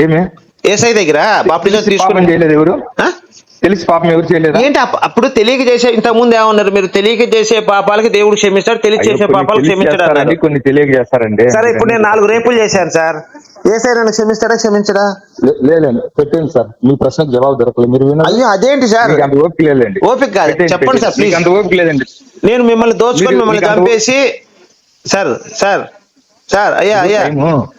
ఏమే? ఏసై దగ్గర? బాప్టిజం తీసుకుని చేయలేదు ఎవరు? తెలిసి పాపం ఎవరు చేయలేదా? ఏంటి అప్ప- అప్పుడు తెలియక చేసే ఇంతకు ముందు ఏమన్నారు మీరు? తెలియక చేసే పాపాలకి దేవుడు క్షమిస్తాడు అయ్యో, చేసే పాపాలకు తెలిసి క్షమించడు చేస్తారండి, అన్నారు. కొన్ని తెలియక చేస్తారండి. సరే ఇప్పుడు నేను నాలుగు రేపులు చేశాను సార్. ఏసై నన్ను క్షమిస్తాడా క్షమించడా? లేదండి పెట్టండి సార్. మీ ప్రశ్నకు జవాబు దొరకలేదు. మీరు అయ్యో అదేంటి సార్? అంత ఓపిక లేదండి. ఓపిక కాదు. చెప్పండి సార్ అంత ఓపిక లేదండి. నేను మిమ్మల్ని దోచుకొని మిమ్మల్ని చంపేసి సార్ సార్ సార్ అయ్యా అయ్యా.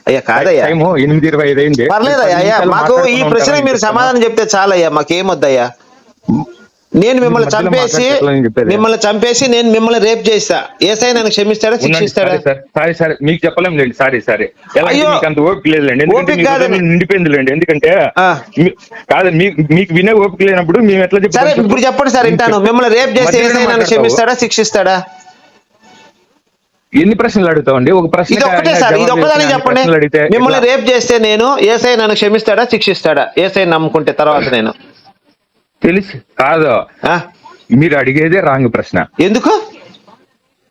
అయ్యా కాదయ్యా. ఎనిమిది ఇరవై ఐదు అయింది. పర్లేదు అయ్యా మాకు ఈ ఉంటారని మీరు. సమాధానం చెప్తే చాలయ్యా మాకేమొద్దయ్యా. నేను మిమ్మల్ని చంపేసి. మిమ్మల్ని చంపేసి నేను మిమ్మల్ని రేప్ చేస్తా. ఏసై నన్ను క్షమిస్తాడా శిక్షిస్తాడా? సారీ సార్ మీకు చెప్పలేం లేండి సారీ సారీ. అంత ఓపిక లేదులేండి నిండిపోయింది లేండి ఎందుకంటే కాదు మీకు వినే ఓపిక లేనప్పుడు మేము ఎట్లా చెప్తాం సరే చెప్పు? ఇప్పుడు చెప్పండి సార్ వింటాను. మిమ్మల్ని రేప్ చేస్తే ఏసై నన్ను. క్షమిస్తాడా శిక్షిస్తాడా? ఎన్ని ప్రశ్నలు అడుగుతావండి? ఒక ప్రశ్న ఇది ఒక్కటే సార్ ఇది ఒక్కదాని చెప్పండి. అడిగితే మిమ్మల్ని? రేప్ చేస్తే నేను ఏసై నన్ను క్షమిస్తాడా శిక్షిస్తాడా? ఏసై నమ్ముకుంటే తర్వాత నేను. తెలిసి. కాదు? మీరు అడిగేదే రాంగ్ ప్రశ్న. ఎందుకు?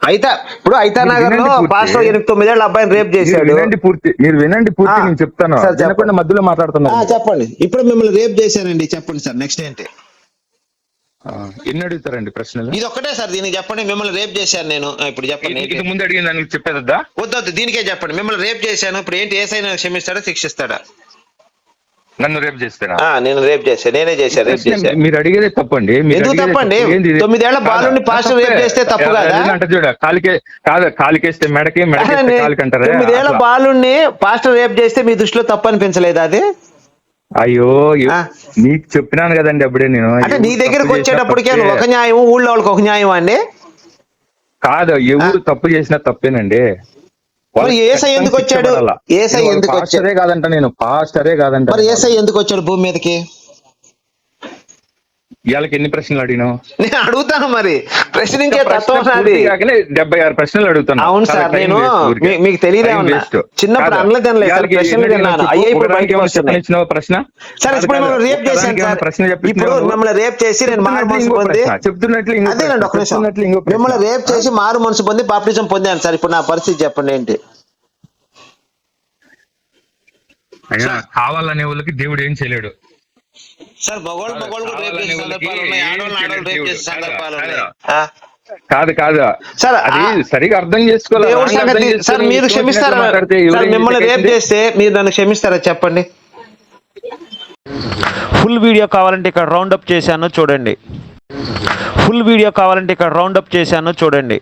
అయితా ఇప్పుడు అయితా నగర్లో. పాస్టర్ ఎనిమిది తొమ్మిదేళ్ళ అబ్బాయిని రేప్ చేశాడు. వినండి పూర్తి. మీరు వినండి పూర్తి. నేను చెప్తాను. చెప్పండి. మధ్యలో ఆ, మాట్లాడుతున్నారు చెప్పండి. ఇప్పుడు మిమ్మల్ని రేప్ చేశానండి చెప్పండి సార్ నెక్స్ట్ ఏంటి? ఎన్ని అడుగుతారండి ప్రశ్నలు ఇది ఒక్కటే సార్ దీనికి చెప్పండి మిమ్మల్ని రేప్ చేశాను నేను ఇప్పుడు చెప్పండి ఇది- ముందు అడిగిన దానికి చెప్పేదా వద్దు వద్దు దీనికే చెప్పండి మిమ్మల్ని రేప్ చేశాను ఇప్పుడు ఏంటి ఏసైనా క్షమిస్తాడా శిక్షిస్తాడా నన్ను రేపు చేస్తారా ఆ, నేను రేప్ చేశాను నేనే చేశాను రేప్ చేశాను మీరు అడిగేదే తప్పండి ఎందుకు తప్పండి? తొమ్మిదేళ్ళ? బాలుని పాస్టర్. రేప్ చేస్తే తప్పు కాదా? అంటారు చూడ కాలికే కాదు కాలికేస్తే మెడకి మెడకేస్తే అవునండి. కాలికి అంటారే తొమ్మిదేళ్ళ. బాలుణ్ణి పాస్టర్ రేప్ చేస్తే మీ దృష్టిలో తప్పు అనిపించలేదు అది అయ్యో. నీకు చెప్పినాను కదండి అప్పుడే నేను అంటే నీ దగ్గరకు వచ్చేటప్పటికే. ఒక న్యాయం ఊళ్ళో వాళ్ళకి ఒక న్యాయం అండి కాదు ఎవరు తప్పు చేసినా తప్పేనండి ఏసై ఎందుకు వచ్చాడు? ఏసై ఎందుకు వచ్చాడు? కాదంట నేను పాస్టరే కాదంట మరి ఏసై ఎందుకు వచ్చాడు భూమి మీదకి ఇవాళకి ఎన్ని ప్రశ్నలు అడిగినావు? నేను అడుగుతాను మరి. ప్రశ్నించే ప్రశ్న తత్వం నాది. డెబ్బై ఆరు ప్రశ్నలు అడుగుతాను అవును సార్ నేను మీకు తెలియదే ఉన్నా. చిన్నప్పుడు కాదు. అనలేదు తినలేదు సార్ ఇవాళకి ప్రశ్నలు ఎన్ని తిన్నాను. చెప్పు. అయ్యే ఇప్పుడు ఒకదానికి బయటకు ఏమన్నా వస్తున్నాయి చెప్పనిచ్చినావా ప్రశ్న? సార్ ఇప్పుడు మిమ్మల్ని రేప్ ఒకదానికి చేశాను సార్. ప్రశ్న ఇప్పుడు? మిమ్మల్ని రేప్ చేసి నేను మారు చెప్తున్నట్లు మనసు పొంది చెప్తున్నట్లు అదేనండి ఒక నిమిషం. మిమ్మల్ని రేప్ చేసి మారు మనసు పొంది బాప్టిజం పొందాను సార్. ఇప్పుడు నా పరిస్థితి చెప్పండి ఏంటి? అయ్యా కావాలనే వాళ్ళకి దేవుడు ఏం చేయలేడు. సార్ మగవాళ్ళు మగవాళ్ళు కూడా రేప్ చేసే కావాలనే సందర్భాలు వాళ్ళకి ఉన్నాయి ఏం ఆడవాళ్ళు ఆడవాళ్ళు రేప్ చేయలేడు చేసే దేవుడు. సందర్భాలు కాదా? ఉన్నాయి కాదా? ఆ? కాదు కాదు సార్, అది ఆ- సరిగా అర్థం చేసుకోవాలి దేవుడి రాంగ్ అర్థం సంగతి చేసుకొని సార్ మీరు ఇష్టం క్షమిస్తారా వచ్చినట్లు మాట్లాడితే సార్ ఎవరేం మిమ్మల్ని రేప్ చేసేది? చేస్తే మీరు నన్ను క్షమిస్తారా చెప్పండి ఫుల్ వీడియో కావాలంటే ఇక్కడ రౌండ్ అప్ చేశాను చూడండి ఫుల్ వీడియో కావాలంటే ఇక్కడ రౌండ్ అప్ చేశాను చూడండి